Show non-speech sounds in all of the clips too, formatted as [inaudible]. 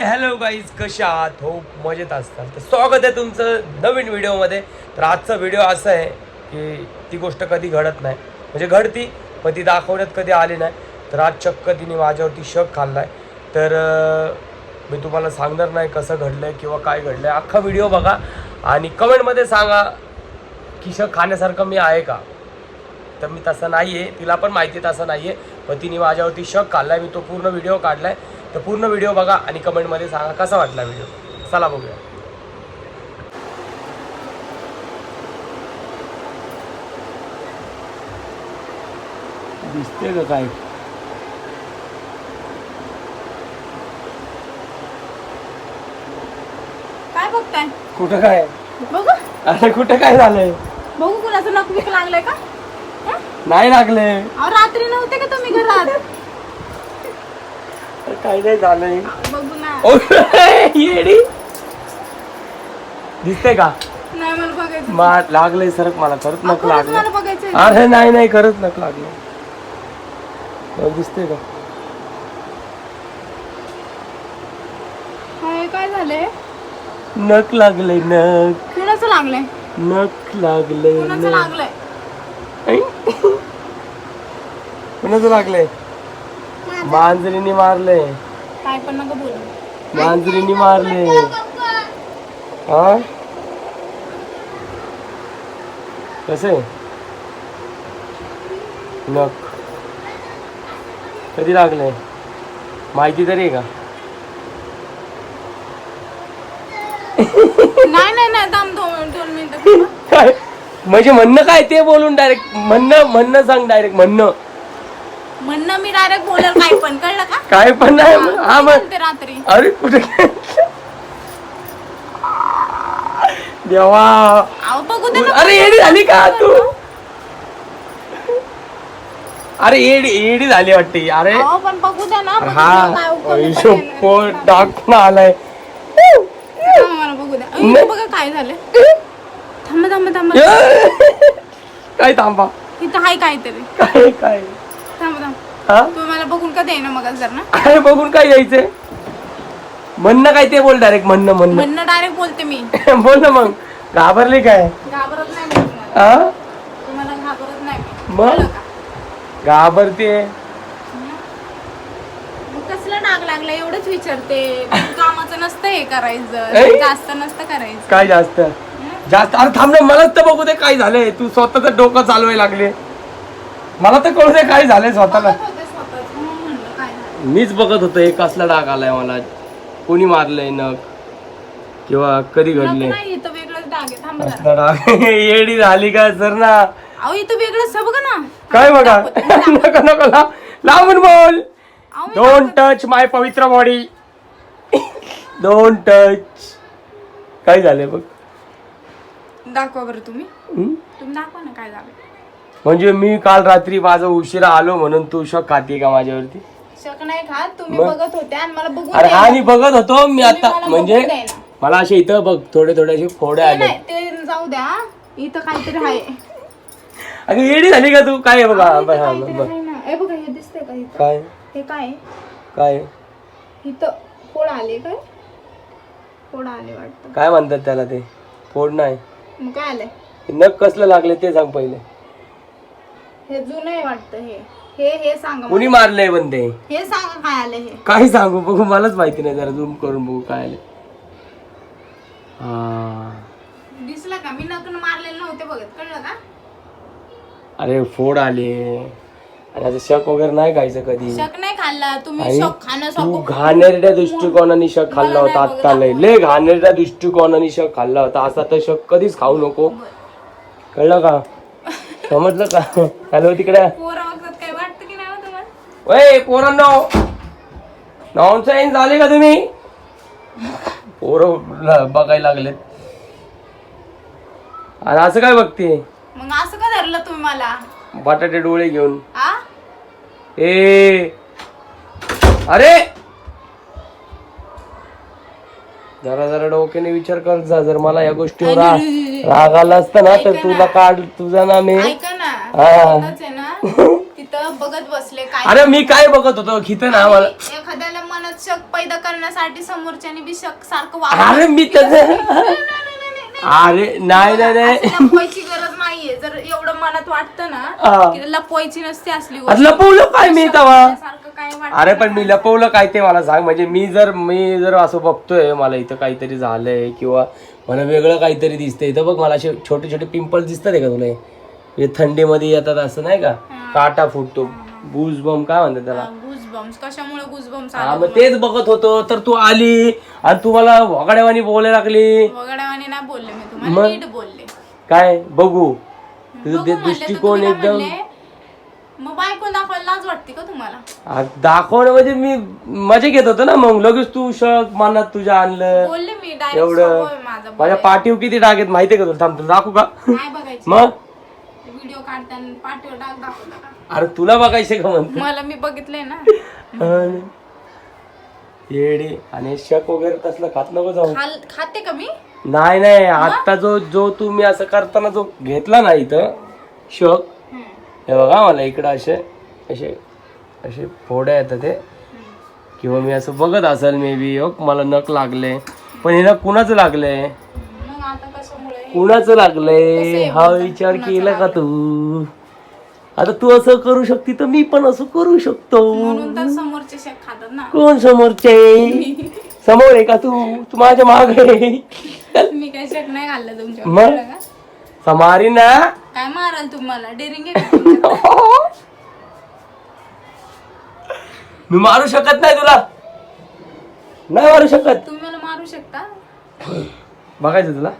Hello guys कशा आहात? हो मजेत असतात तर स्वागत आहे तुमचं नवीन व्हिडिओमध्ये. तर आजचा व्हिडिओ असा आहे की ती गोष्ट कधी घडत नाही. म्हणजे घडती पण ती दाखवण्यात कधी आली नाही. तर आज चक्क तिने माझ्यावरती शक खाल्ला आहे तर मी तुम्हाला सांगणार नाही कसं घडलं आहे किंवा काय घडलं आहे अख्खा व्हिडिओ बघा आणि कमेंटमध्ये सांगा की शक खाण्यासारखं मी आहे का? तर मी तसं नाही आहे तिला पण माहिती आहे तसं नाही आहे पण तिने माझ्यावरती शक खाल्ला आहे मी तो पूर्ण व्हिडिओ काढला आहे तर पूर्ण व्हिडिओ बघा आणि कमेंटमध्ये सांगा कसा वाटला व्हिडिओ. चला बघूया. दिसते का काय? काय बघताय? कुठं काय? बघू. अरे कुठं काय झालंय? बघू कुणाचं नक बिक लागलंय का? हं? नाही लागले. अहो रात्री नव्हते का तुम्ही? काय नाही झालंय? बघू ना. ओ, [laughs] येडी. दिसते का? नाही मला बघायचं मा लागलंय सरक मला खरंच नक खरंच लागलं बघायचं अरे नाही नाही खरंच नक लागलं बघ, दिसते का? काय काय झालंय? नक लागलंय नक कुणाचं लागलंय? नक लागलंय कुणाचं नक. लागलंय? ऐ? कुणाचं लागलंय? मांजरीने मारलंय काय पण नका बोलू. मांजरीने मारले. हा? कसे? नक कधी लागलंय माहिती तरी आहे का? नाही नाही नाही थांब दोन दोन मिनिटं. काय? म्हणजे म्हणणं काय ते बोलून डायरेक्ट म्हणणं म्हणणं सांग डायरेक्ट म्हणणं. मी डायरेक्ट बोलेल काय पण. कळलं का? काय पण नाही. हा मी मग बोलते रात्री. अरे कुठे देवा. अहो बघू दे ना अरे येडी झाली का तू? अरे येडी येडी झाली वाटते. अरे. अहो पण बघू द्या ना बघू हा द्या काय उकळलं काय शपथ टाकून आलाय. थांबा मला बघू द्या अहो, इथं बघा काय झालं थांबा थांबा थांबा. [laughs] काय थांबा. इथं हाय काहीतरी. काय काय? हा? तुम्ही मला बघून का देईना मग जर ना? अरे बघून काय यायचंय म्हणणं काय ते बोल डायरेक्ट म्हणणं म्हणणं. म्हणणं डायरेक्ट बोलते मी. [laughs] बोल ना मग. घाबरले काय? घाबरत नाही मी तुम्हाला. हा तुम्हाला घाबरत नाही मी. मग? कळलं का? घाबरते. मग कसलं डाग लागला? एवढंच विचारते. [laughs] कामाचं नसतं हे ऐ? करायचं जास्त नसतं करायचं. काय जास्त? जास्त? अरे थांब ना. मलाच तर बघू दे काय झालंय. तू स्वतःच डोकं चालवायला लागले. मला तर कळू दे काय झालंय स्वतःला. बघत होते स्वतःच म्हणून म्हणलं काय झालं मीच बघत होतो एक कसला डाग आलाय मला. कोणी मारलंय नक किंवा कधी नको घडलंय? नाही इथं वेगळंच डाग आहे थांबा जरा. कसला डाग. [laughs] येडी झाली का सर ना? अहो इथं वेगळंच आहे बघा ना. काय बघा. नको नको ला- लांबून बोल. अहो, मी डोंट टच माय पवित्र बॉडी डोंट टच काय झालंय बघ? दाखव- दाखवा बरं तुम्ही. हं? तुम्ही दाखवा ना काय झालं म्हणजे मी काल रात्री माझा उशिरा आलो म्हणून तू शक खाते का माझ्यावरती? शक नाही खात. तुम्ही मग? बघत होते आणि मला बघून अरे हा द्यायला. मी बघत होतो. मी आता मला म्हणजे बघून. मला असे इथं बघ थोडे थोडे असे फोडे ते आले. नाही ते जाऊ द्या. इथं काहीतरी आहे. अगं येडी झाली का तू? काय आहे बघा बघ, हा, काहीतरी बघ. आहे ना. हे बघा हे दिसतंय का इथं? काय? हे काय आहे? काय? इथं फोड आले काय? फोड आले वाटतं. काय म्हणतात त्याला ते? फोड नाही. मग काय आलंय? नख कसलं लागले ते सांग पहिले. हे जुनं आहे वाटतं हे. हे हे सांगा कुणी. मारलंय पण ते हे सांगा काय आलं हे. काय सांगू बघू मलाच माहिती नाही जरा झूम करून बघू काय आले हा. दिसलं का? मी नकन मारलेलं नव्हते बघत कळलं का? अरे फोड आले. आणि आता शक वगैरे नाही खायचं कधी? शक नाही खाल्ला. तुम्ही आणि शक खाणं तू घाणेरड्या दृष्टिकोनाने शक खाल्ला होता आता लय. लय घाणेरड्या दृष्टिकोनाने शक खाल्ला होता. असा तर शक कधीच खाऊ नको. कळलं का? समजलं का? [laughs] हॅलो तिकडे. वय पोरांनो. नॉनसेन्स झाले का तुम्ही? पोरं बघायला लागलेत. आणि असं काय बघते? मग असं का धरलं तुम्ही मला? बटाटे डोळे घेऊन. आ? ए. अरे! जरा जरा डोक्याने विचार कर जा जर मला या गोष्टीवर राग आला असता ना तर तुला काढ तुझा ना मी ऐका ना. हा. तिथंच आहे ना. [laughs] बघत बसले काय अरे मी काय बघत होतो? खित ना मला एखाद्याला मनात शक पैदा करण्यासाठी समोरच्याने बी शक सारखं अरे मी त्याच अरे नाही नाही नाही. लपवायची गरज नाहीये. जर एवढं मनात वाटतं ना हा. की लपवायची नसते असली अरे लपवलं काय मी तेव्हा? सारखं काय वाटत अरे पण मी लपवलं काय ते मला सांग. म्हणजे मी जर मी जर असं बघतोय मला इथं काहीतरी झालंय किंवा मला वेगळं काहीतरी दिसतंय. इथं बघ मला असे छोटे छोटे पिंपल्स दिसतात आहे का तुला? हे? हे थंडीमध्ये येतात असं नाही का? काटा फुटतो. बूज बम काय म्हणतात त्याला? गुजबम्स कशामुळे गुजबम्स हा मग तेच बघत होतो तर तू आली आणि तू मला वगाड्यावानी बोलायला लागली. वगडावाने नाही बोलले मी तुम्हाला नीट बोलले. काय? बघू. तुझं बघू ते म्हणले तर दृष्टिकोन तुम्ही काय एकदम म्हणले? मग बायको दाखवायला लाज वाटते का तुम्हाला? आ, दाखवणं म्हणजे मी मजा घेत होतो ना मग. लगेच तू शक मनात तुझ्या आणलं. बोलले मी डायरेक्ट एवढं. माझा माझ्या पाठीव किती डाग आहेत माहितीये का तुला? थांब तुला दाखवू का? बघायचं. मग? व्हिडिओ काढताना पाठीवर डाग दाखवला का अरे तुला बघायचे का म्हणतो मला मी बघितलंय ना. येडे आणि शक वगैरे तसलं खात नको जाऊ. खाल खाते का मी? नाही नाही आता जो जो तुम्ही असं करताना जो घेतला ना इथं शक हम्म. हे बघा मला इकडं असे असे असे फोड्या येतात ते किंवा मी असं बघत असेल मे बी मला नख लागले. पण हिला कुणाचं कशामुळे कुणाचं लागलंय? हा विचार केला का तू? आता तू असं करू शकते तर मी पण असं करू शकतो. कोण समोरचे? [laughs] समोर आहे का तू? तू माझ्या मागे मी काही शेक नाही घाललं तुमच्या मग? समारी ना. काय माराल तुम्हाला? डेरिंग आहे? मी मारू शकत नाही तुला. नाही मारू शकत. तुम्ही मला मारू शकता? बघायचं तुला?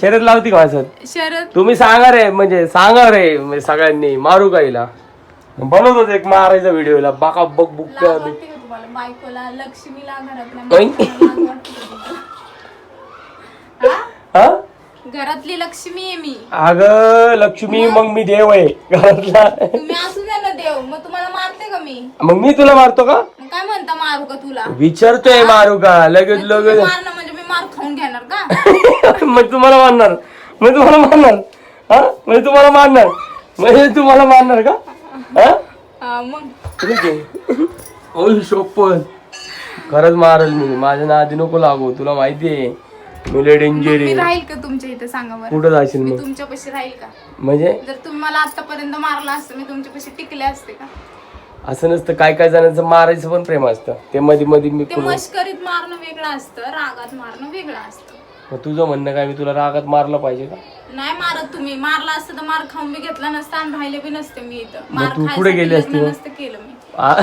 शर्यत लावती का माझ्यासोबत शरद तुम्ही सांगा रे म्हणजे सांगा रे म्हणजे सगळ्यांनी मारू का हिला? बनवतो एक मारायचा व्हिडिओला बाका बघ बुक लाज वाटते का तुम्हाला? बायकोला लक्ष्मीला घरातल्या ओय. माणसाला लाज वाटते का तुम्हाला? हा? हा घरातली लक्ष्मी आहे मी. अग लक्ष्मी मग मी देव आहे घरातला. तुम्ही असू द्या ना देव मग तुम्हाला मारते का मी? मग मी तुला मारतो का? मग काय म्हणता मारू का तुला? विचारतोय मारू का? लगेच लगेच मारणं म्हणजे मी मार खाऊन घेणार का? [laughs] मग तुम्हाला मारणार मग तुम्हाला मारणार हा? म्हणजे तुम्हाला मारणार म्हणजे तुम्हाला मारणार का? हा? हा, मग. ठीक आहे. ओय शोपन खरंच मारल मी. माझ्या नादी नको लागू. तुला माहिती आहे. मी लय डेंजर मी आहे. राहील का तुमच्या इथे सांगा बरं कुठं जाशील मी मग? तुमच्यापाशी राहील का? म्हणजे? जर तुम्ही मला आतापर्यंत मारला असतं मी तुमच्यापाशी टिकले असते का? असं नसतं काय काय जणांचं मारायचं पण प्रेम असतं. ते मध्ये मध्ये मी ते मस्करीत मारणं वेगळं असतं रागात मारणं वेगळं असतं. मग तुझं म्हणणं काय? मी तुला रागात मारलं पाहिजे का? नाही मारत तुम्ही. मारला असतं तर मार खाऊन बी घेतला नसता आणि राहिले बी नसते मी इथं. मार तू खायसाठी कुठे गेली असती लग्न मग? नसतं केलं मी. आ?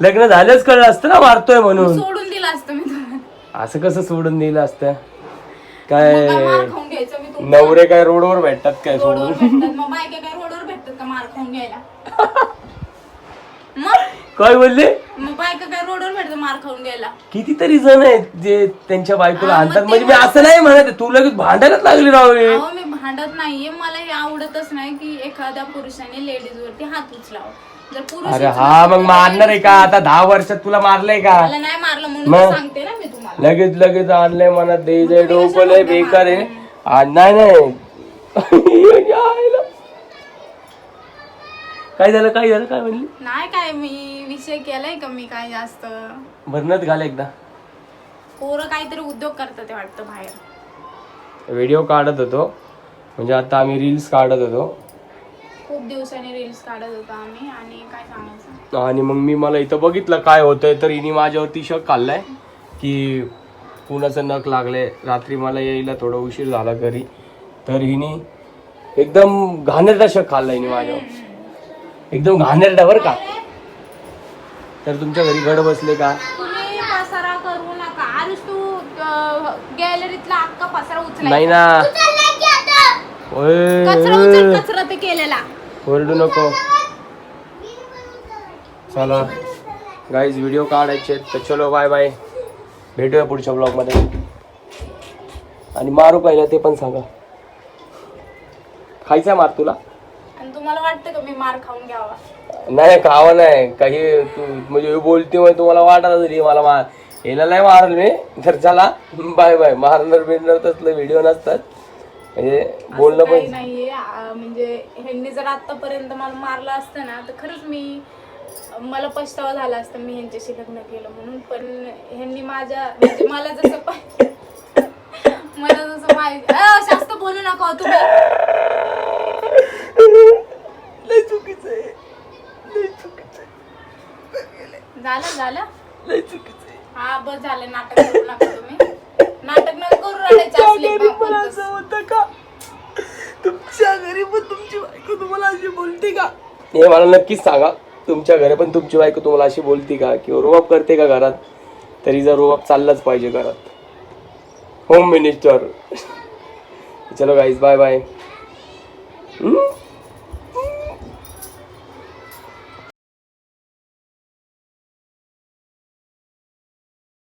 लग्न झालंच कळलं असतं ना मारतोय म्हणून. सोडून दिलं असतं मी तुम्हाला. असं कसं सोडून दिलं असतं? मग काय काय मार खाऊन घ्यायचं मी तुमच्या नवरे काय रोडवर भेटतात काय रोडवर सोडून? भेटतात. मग बायका काय रोडवर भेटतात का मार खाऊन घ्यायला? [laughs] मग? काय बोलले? मग बायका काय रोडवर भेटतात मार खाऊन घ्यायला. कितीतरी जण आहेत जे त्यांच्या बायकोला हा, मग आणतात. ते म्हणजे मी असं नाही म्हणत तू लगेच भांडायलाच लागली राव हे. अहो मी भांडत नाहीये. मला हे आवडतच नाही की एखाद्या पुरुषाने लेडीज वरती हात उचलावा. जर पुरुष अरे हा तर मग मारणार आहे का? आता दहा वर्षात तुला मारलंय का? मला नाही मारलं म्हणून मग? तर सांगते ना मी तुम्हाला. लगेच लगेच आणलंय मनात द्यायचंय मग तुम्ही डोकं लय कशाला बेकार आहे. आ, नाही नाही. [laughs] काय झालं काय झालं काय म्हणली? नाही काय मी विषय केलाय का मी काय जास्त? भरणत घाल एकदा. पोरं काहीतरी उद्योग करतात ते वाटतं बाहेर. व्हिडिओ काढत होतो. म्हणजे आता आम्ही रील्स काढत होतो. खूप दिवसांनी रील्स काढत होतो आम्ही. आणि काय सांगायचं? आणि मग मी मला इथं बघितलं काय होतंय तर हिने माझ्यावरती शक काढलाय की कुणाचं नख लागले रात्री मला यायला थोडा उशीर झाला घरी. तर हिने एकदम घाणेरडा शक खाल्ला हिने माझ्यावर. एकदम घाणेरडा बरं का? तर तुमच्या घरी घड बसले का? तुम्ही पसारा करू नका. आरुष तू गॅलरीतला अख्खा पसारा उचलाय नाही ना. ओय, कचरा उचल कचरा ते केलेला. ओरडू नको. चला. गाईज व्हिडिओ काढायचे आहेत, तर चलो बाय बाय भेटूया पुढच्या ब्लॉगमध्ये आणि मारू पहिला ते पण सांगा. खायचा मार तुला? तुम्हाला वाटतं का मी मार खाऊन घ्यावा? नाही खावा नाही. काही तू म्हणजे बोलते म्हणजे तुम्हाला वाटत असेल मला मार. याला नाही मारल मी. तर चला बाय बाय. मारणार बिरणार तसलं व्हिडिओ नसतात. म्हणजे बोलणं काही पण नाहीये. आ, म्हणजे ह्यांनी जर आतापर्यंत मला मारलं असतं ना तर खरंच मी मला पछतावा झाला असता मी ह्यांच्याशी लग्न केलं म्हणून. पण ह्यांनी माझ्या म्हणजे मला जसं पाहिजे [laughs] मला जसं अ, जास्त बोलू नका हो तुम्ही. झालं? हा बस झालं. नाटक करू नका तुम्ही. नाटक नका करू रडायचे तुमच्या असले घरी बा- पण पण असं होतं का? तुमच्या घरी पण तुमची बायको तुम्हाला अशी बोलते का? हे मला नक्कीच सांगा. तुमच्या घरी पण तुमची बायको तुम्हाला अशी बोलते का? किंवा रोप करते का घरात? तरी जर रोप चाललाच पाहिजे घरात. होम मिनिस्टर [laughs] चलो गाईज बाय बाय